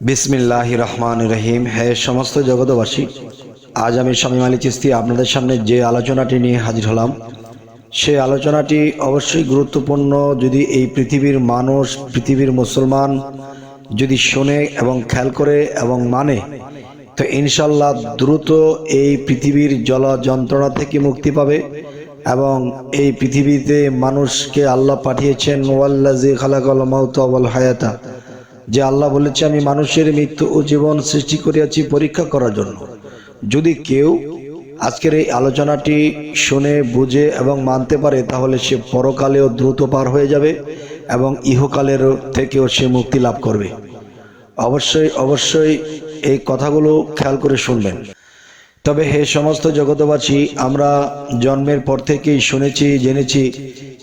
বিসমিল্লাহ রহমান রহিম। হে সমস্ত জগতবাসী আজ আমি স্বামী মালিক চিস্তি আপনাদের সামনে যে আলোচনাটি নিয়ে হাজির হলাম, সে আলোচনাটি অবশ্যই গুরুত্বপূর্ণ। যদি এই পৃথিবীর মানুষ, পৃথিবীর মুসলমান যদি শোনে এবং খেয়াল করে এবং মানে তো ইনশাল্লাহ দ্রুত এই পৃথিবীর জল যন্ত্রণা থেকে মুক্তি পাবে এবং এই পৃথিবীতে মানুষকে আল্লাহ পাঠিয়েছেন ওয়াল্লাজি খালাকাল মাউত হায়াতা। যে আল্লাহ বলেছে, আমি মানুষের মৃত্যু ও জীবন সৃষ্টি করিয়াছি পরীক্ষা করার জন্য। যদি কেউ আজকের এই আলোচনাটি শুনে, বুঝে এবং মানতে পারে, তাহলে সে পরকালেও দ্রুত পার হয়ে যাবে এবং ইহকালের থেকেও সে মুক্তি লাভ করবে। অবশ্যই অবশ্যই এই কথাগুলো খেয়াল করে শুনবেন। তবে হে সমস্ত জগতবাসী আমরা জন্মের পর থেকেই শুনেছি, জেনেছি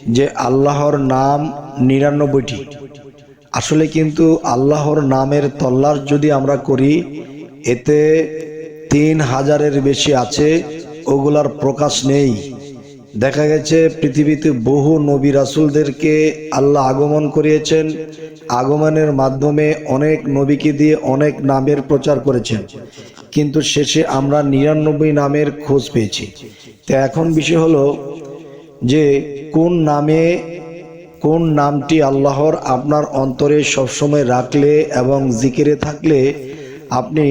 যে আল্লাহর নাম নিরানব্বইটি। আসলে কিন্তু আল্লাহর নামের তল্লাশ যদি আমরা করি, এতে তিন হাজারের বেশি আছে, ওগুলার প্রকাশ নেই। দেখা গেছে পৃথিবীতে বহু নবী রাসুলদেরকে আল্লাহ আগমন করিয়েছেন, আগমনের মাধ্যমে অনেক নবীকে দিয়ে অনেক নামের প্রচার করেছেন। কিন্তু শেষে আমরা নিরানব্বই নামের খোঁজ পেয়েছি। তো এখন বিষয় হলো যে কোন নামে কোন নামটি আল্লাহর আপনার অন্তরে সবসময় রাখলে এবং জিকিরে থাকলে আপনি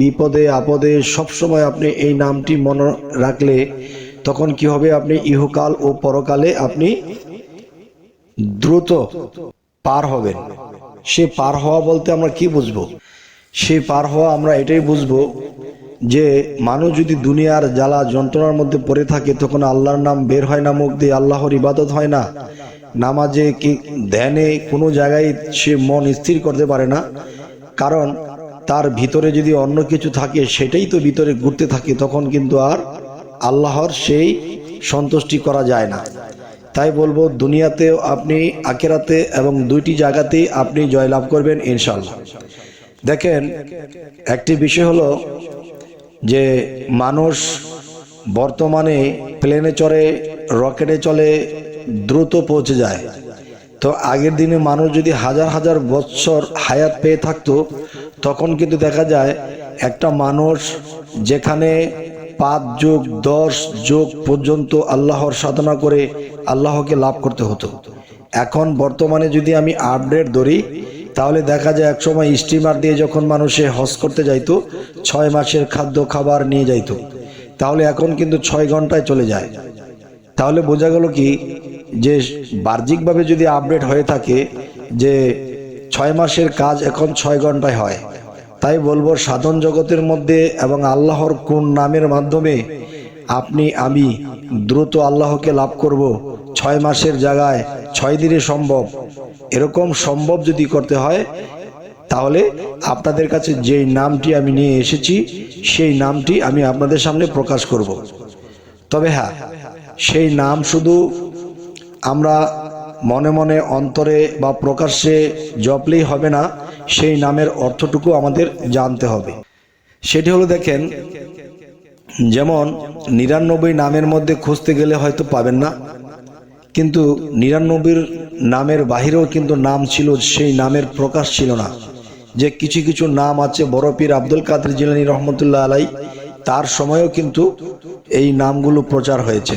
বিপদে, আপদে সবসময় আপনি এই নামটি মনে রাখলে, তখন কি হবে? আপনি ইহকাল ও পরকালে আপনি দ্রুত পার হবেন। সে পার হওয়া বলতে আমরা কি বুঝব? সে পার হওয়া আমরা এটাই বুঝব যে মানুষ যদি দুনিয়ার জ্বালা, যন্ত্রণার মধ্যে পড়ে থাকে, তখন আল্লাহর নাম বের হয় না, মুখ দিয়ে আল্লাহর ইবাদত হয় না। নামাজে কি ধ্যানে কোনো জায়গায় সে মন স্থির করতে পারে না। কারণ তার ভিতরে যদি অন্য কিছু থাকে, সেটাই তো ভিতরে ঘুরতে থাকে, তখন কিন্তু আর আল্লাহর সেই সন্তুষ্টি করা যায় না। তাই বলব দুনিয়াতেও আপনি আকেরাতে এবং দুইটি জায়গাতেই আপনি জয়লাভ করবেন ইনশাল্লাহ দেখেন, একটি বিষয় হলো যে মানুষ বর্তমানে প্লেনে চড়ে, রকেটে চলে দ্রুত পৌঁছে যায়। তো আগের দিনে মানুষ যদি হাজার হাজার বৎসর হায়াত পেয়ে থাকতো, তখন কিন্তু দেখা যায় একটা মানুষ যেখানে পাঁচ যোগ দশ যোগ পর্যন্ত আল্লাহর সাধনা করে আল্লাহকে লাভ করতে হতো। এখন বর্তমানে যদি আমি আপডেট ধরি, তাহলে দেখা যায় একসময় স্টিমার দিয়ে যখন মানুষে হজ করতে যাইতো, ছয় মাসের খাদ্য খাবার নিয়ে যাইতো। তাহলে এখন কিন্তু ছয় ঘন্টায় চলে যায়। তাহলে বোঝা গেল কি যে বাহ্যিকভাবে যদি আপডেট হয়ে থাকে যে ছয় মাসের কাজ এখন ছয় ঘন্টায় হয়, তাই বলব সাধন জগতের মধ্যে এবং আল্লাহর কোন নামের মাধ্যমে আপনি, আমি দ্রুত আল্লাহকে লাভ করব, ছয় মাসের জায়গায় ছয় দিনে সম্ভব, এরকম সম্ভব যদি করতে হয়, তাহলে আপনাদের কাছে যেই নামটি আমি নিয়ে এসেছি, সেই নামটি আমি আপনাদের সামনে প্রকাশ করব। তবে হ্যাঁ সেই নাম শুধু আমরা মনে মনে অন্তরে বা প্রকাশ্যে জপলেই হবে না, সেই নামের অর্থটুকু আমাদের জানতে হবে। সেটি হলো দেখেন, যেমন নিরানব্বই নামের মধ্যে খুঁজতে গেলে হয়তো পাবেন না, কিন্তু নিরানব্বইর নামের বাহিরেও কিন্তু নাম ছিল, সেই নামের প্রকাশ ছিল না। যে কিছু কিছু নাম আছে, বড় পীর আব্দুল কাদের জিলানি রহমতুল্লাহ আলাই, তার সময়েও কিন্তু এই নামগুলো প্রচার হয়েছে।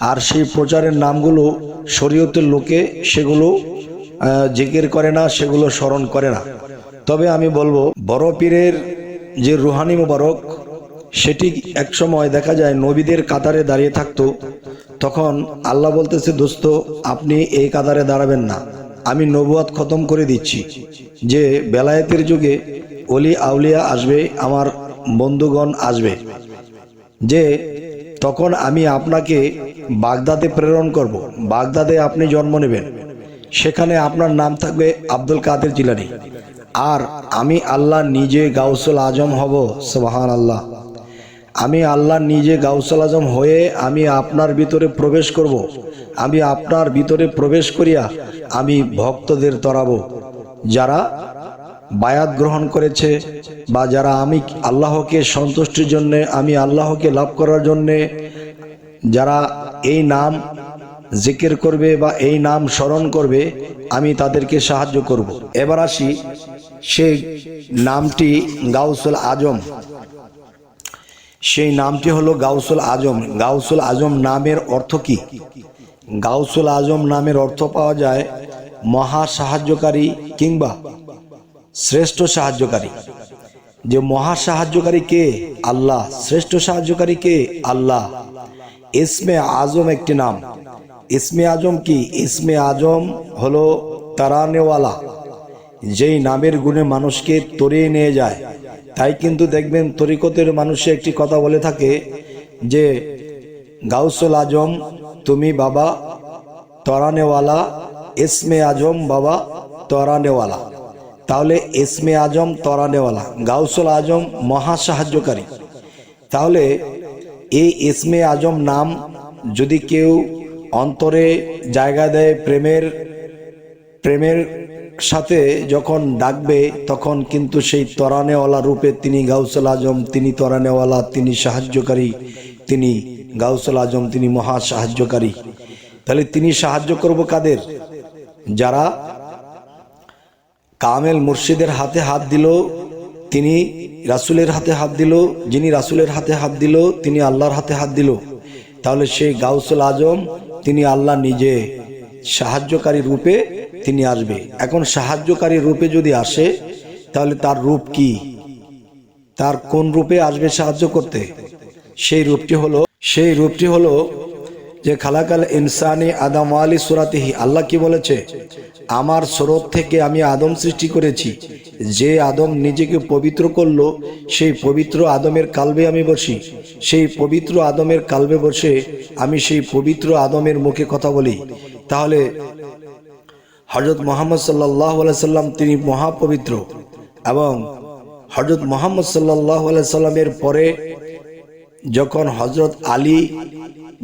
আর সেই প্রচারের নামগুলো শরীয়তের লোকে সেগুলো জিকির করে না, সেগুলো স্মরণ করে না। তবে আমি বলব, বড় পীরের যে রুহানি মোবারক, সেটি এক সময় দেখা যায় নবীদের কাতারে দাঁড়িয়ে থাকতো। তখন আল্লাহ বলতেছে, দোস্ত, আপনি এই কাতারে দাঁড়াবেন না। আমি নবুয়াত খতম করে দিচ্ছি। যে বেলায়েতের যুগে অলি আউলিয়া আসবে, আমার বন্ধুগণ আসবে। যে তখন আমি আপনাকে বাগদাদে প্রেরণ করব। বাগদাদে আপনি জন্ম নেবেন সেখানে আপনার নাম থাকবে আব্দুল কাদের জিলানি আর আমি আল্লাহ নিজে গাউসুল আজম হব সোহান আল্লাহ আমি আল্লাহ নিজে গাউসুল আজম হয়ে আমি আপনার ভিতরে প্রবেশ করব। আমি আপনার ভিতরে প্রবেশ করিয়া আমি ভক্তদের তরাবো যারা বায়াত গ্রহণ করেছে বা যারা আমি আল্লাহকে সন্তুষ্টির জন্যে, আমি আল্লাহকে লাভ করার জন্যে যারা এই নাম জিকির করবে বা এই নাম স্মরণ করবে, আমি তাদেরকে সাহায্য করব। এবার আসি সেই নামটি গাউসুল আজম। সেই নামটি হলো গাউসুল আজম। গাউসুল আজম নামের অর্থ কি? গাউসুল আজম নামের অর্থ পাওয়া যায় মহা সাহায্যকারী কিংবা শ্রেষ্ঠ সাহায্যকারী। যে মহা সাহায্যকারী কে? আল্লাহ। শ্রেষ্ঠ সাহায্যকারী কে? আল্লাহ। ইসমে আজম একটি নাম। ইসমে আজম কি? ইসমে আজম হলো তারানেওয়ালা। যেই নামের গুণে মানুষকে তরিয়ে নিয়ে যায়। তাই কিন্তু দেখবেন তরিকতের মানুষে একটি কথা বলে থাকে যে, গাউসুল আজম, তুমি বাবা তরানেওয়ালা, ইসমে আজম বাবা তরানেওয়ালা। তাহলে এসমে আজম তরানেওয়ালা, গাউসুল আজম মহা সাহায্যকারী তাহলে এই এসমে আজম নাম যদি কেউ অন্তরে জায়গা দেয় প্রেমের প্রেমের সাথে যখন ডাকবে, তখন কিন্তু সেই তরানেওয়ালা রূপে তিনি গাউসুল আজম, তিনি তরানেওয়ালা, তিনি সাহায্যকারী, তিনি গাউসুল আজম, তিনি মহা সাহায্যকারী তাহলে তিনি সাহায্য করব কাদের? যারা কামেল মুর্শিদের হাতে হাত দিল, তিনি রাসুলের হাতে হাত দিল, যিনি রাসুলের হাতে হাত দিল, তিনি আল্লাহর হাতে হাত দিল। তাহলে সেই গাউসুল আজম, তিনি আল্লাহ নিজে সাহায্যকারী রূপে তিনি আসবে। এখন সাহায্যকারী রূপে যদি আসে, তাহলে তার রূপ কি? তার কোন রূপে আসবে সাহায্য করতে? সেই রূপটি হলো, সেই রূপটি হলো যে খালাকাল ইনসানি আদম আলী সুরাতিহি, আল্লাহ কি বলেছে? আমার স্রোত থেকে আমি আদম সৃষ্টি করেছি। যে আদম নিজেকে পবিত্র করল, সেই পবিত্র আদমের কালবে আমি বসি। সেই পবিত্র আদমের কালবে বসে আমি সেই পবিত্র আদমের মুখে কথা বলি। তাহলে হজরত মোহাম্মদ সাল্লাহ সাল্লাম তিনি মহাপবিত্র এবং হজরত মোহাম্মদ সাল্লাহ সাল্লামের পরে যখন হজরত আলী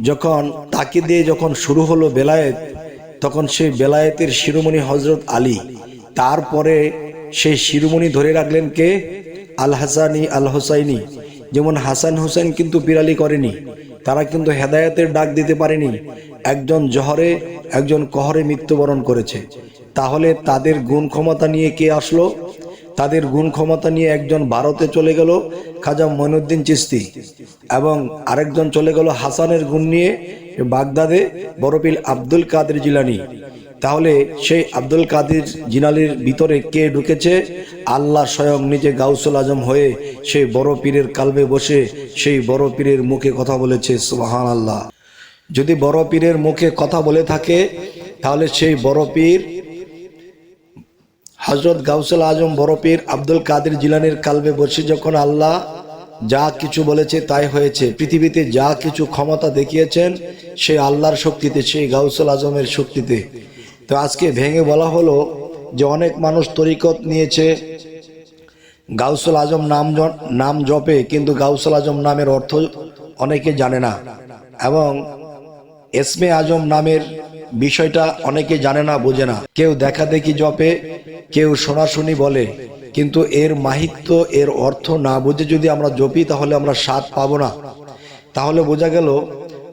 যখন তাকে দিয়ে যখন শুরু হলো বেলায়েত, তখন সেই বেলায়েতের শিরোমণি হজরত আলী। তারপরে সেই শিরোমণি ধরে রাখলেন কে? আল হাসানি আল হোসাইনি। যেমন হাসান হোসেন কিন্তু বিড়ালি করেনি, তারা কিন্তু হেদায়েতের ডাক দিতে পারেনি। একজন জহরে, একজন কহরে মৃত্যুবরণ করেছে। তাহলে তাদের গুণ ক্ষমতা নিয়ে কে আসলো? তাদের গুণ ক্ষমতা নিয়ে একজন ভারতে চলে গেল খাজা মইনুদ্দিন চিস্তি এবং আরেকজন চলে গেল হাসানের গুণ নিয়ে বাগদাদে বরফিল আব্দুল কাদের জিলানি। তাহলে সেই আব্দুল কাদের জিনালির ভিতরে কে ঢুকেছে? আল্লাহ স্বয়ং নিজে গাউসুল আজম হয়ে সেই বড় পীরের কালবে বসে সেই বড় পীরের মুখে কথা বলেছে সুবাহান আল্লাহ যদি বড় পীরের মুখে কথা বলে থাকে, তাহলে সেই বড় পীর হজরত গাউসুল আজম বরফির আব্দুল কাদের জিলানের কালবে বসে যখন আল্লাহ যা কিছু বলেছে তাই হয়েছে, পৃথিবীতে যা কিছু ক্ষমতা দেখিয়েছেন সে আল্লাহর শক্তিতে, সেই গাউসুল আজমের শক্তিতে। তো আজকে ভেঙে বলা হলো যে অনেক মানুষ তরিকত নিয়েছে, গাউসুল আজম নাম নাম জপে, কিন্তু গাউসুল আজম নামের অর্থ অনেকে জানে না। এবং এসমে আজম নামের বিষয়টা অনেকে জানে না, বোঝে না। কেউ দেখা দেখি জপে, কেউ শোনাশুনি বলে। কিন্তু এর মাহিত্য, এর অর্থ না বুঝে যদি আমরা জপি, তাহলে আমরা স্বাদ পাবো না। তাহলে বোঝা গেল,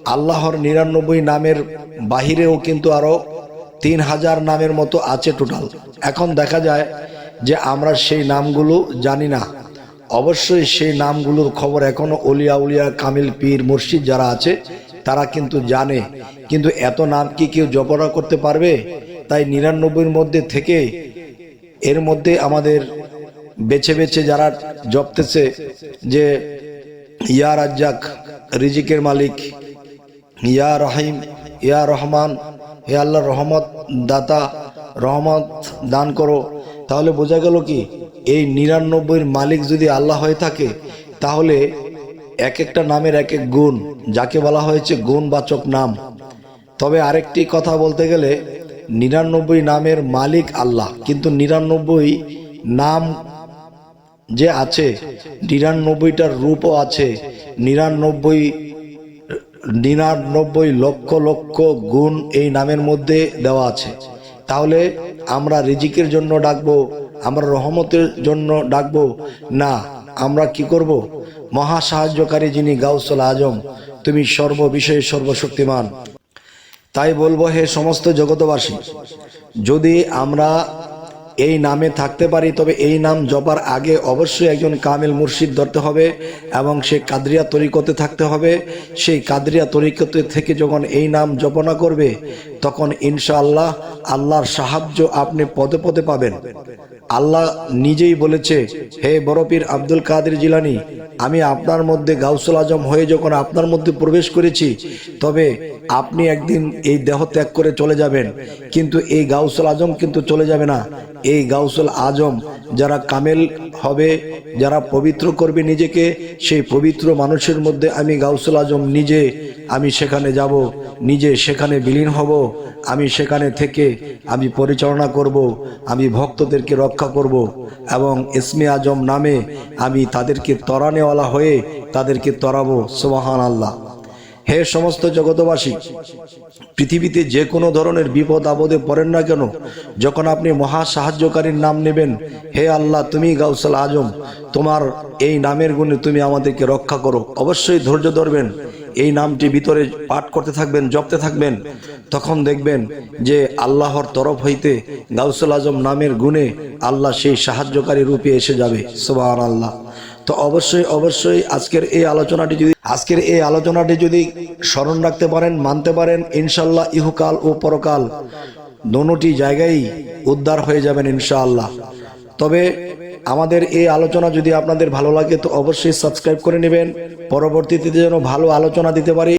আল্লাহর নিরানব্বই নামের বাহিরেও কিন্তু আরও তিন হাজার নামের মতো আছে টোটাল। এখন দেখা যায় যে আমরা সেই নামগুলো জানি না। অবশ্যই সেই নামগুলোর খবর এখনও অলিয়া উলিয়া কামিল পীর মুর্শিদ যারা আছে, তারা কিন্তু জানে কিন্তু এত নাম কি কেউ জপরা করতে পারবে? তাই নিরানব্বইয়ের মধ্যে থেকে এর মধ্যে আমাদের বেছে বেছে যারা জপতেছে যে, ইয়া রাজ্জাক, রিজিকের মালিক, ইয়া রহিম, ইয়া রহমান, হে আল্লাহ রহমত দাতা, রহমত দান করো। তাহলে বোঝা গেল কি, এই নিরানব্বইয়ের মালিক যদি আল্লাহ হয়ে থাকে, তাহলে এক একটা নামের এক এক গুণ, যাকে বলা হয়েছে গুণবাচক নাম। তবে আরেকটি কথা বলতে গেলে নিরানব্বই নামের মালিক আল্লাহ, কিন্তু নিরানব্বই নাম যে আছে, নিরানব্বইটার রূপও আছে, নিরানব্বই নিরানব্বই লক্ষ লক্ষ গুণ এই নামের মধ্যে দেওয়া আছে। তাহলে আমরা রিজিকের জন্য ডাকবো, আমরা রহমতের জন্য ডাকবো? না, আমরা কি করব? মহা সাহায্যকারী যিনি গাউসল আজম, তুমি সর্ববিষয়ে সর্বশক্তিমান। তাই বলব, হে সমস্ত জগতবাসী যদি আমরা এই নামে থাকতে পারি, তবে এই নাম জপার আগে অবশ্যই একজন কামেল মুর্শিদ ধরতে হবে এবং সে কাদরিয়া তরিকতে থাকতে হবে। সেই কাদরিয়া তরিকতে থেকে যখন এই নাম জপনা করবে, তখন ইনশাআল্লাহ আল্লাহর সাহায্য আপনি পদে পদে পাবেন। আল্লাহ নিজেই বলেছে, হে বরপীর আব্দুল কাদের জিলানি, আমি আপনার মধ্যে গাউসুল আজম হয়ে যখন আপনার মধ্যে প্রবেশ করেছি, তবে আপনি একদিন এই দেহ ত্যাগ করে চলে যাবেন, কিন্তু এই গাউসুল আজম কিন্তু চলে যাবে না। এই গাউসুল আজম যারা কামেল হবে, যারা পবিত্র করবে নিজেকে, সেই পবিত্র মানুষের মধ্যে আমি গাউসুল আজম নিজে, আমি সেখানে যাব, নিজে সেখানে বিলীন হব, আমি সেখানে থেকে আমি পরিচালনা করব, আমি ভক্তদেরকে রক্ষা করব এবং ইসমে আজম নামে আমি তাদেরকে তরানেওয়ালা হয়ে তাদেরকে তরাবো। সোবাহান আল্লাহ হে সমস্ত জগতবাসী পৃথিবীতে যে কোনো ধরনের বিপদ আপদে পড়েন না কেন? যখন আপনি মহা সাহায্যকারীর নাম নেবেন, হে আল্লাহ, তুমি গাউসাল আজম, তোমার এই নামের গুণে তুমি আমাদেরকে রক্ষা করো। অবশ্যই ধৈর্য ধরবেন। এই নামটি ভিতরে পাঠ করতে থাকবেন, জপতে থাকবেন। তখন দেখবেন যে আল্লাহর তরফ হইতে গাউসুল আজম নামের গুণে আল্লাহ সেই সাহায্যকারী রূপে এসে যাবে। সোবাহ আল্লাহ তো অবশ্যই অবশ্যই আজকের এই আলোচনাটি যদি আজকের এই আলোচনাটি যদি স্মরণ রাখতে পারেন, মানতে পারেন ইনশাল্লাহ ইহুকাল ও পরকাল দোনোটি জায়গায় উদ্ধার হয়ে যাবেন ইনশাআল্লাহ। তবে আমাদের এই আলোচনা যদি আপনাদের ভালো লাগে, তো অবশ্যই সাবস্ক্রাইব করে নেবেন। পরবর্তীতে যেন ভালো আলোচনা দিতে পারি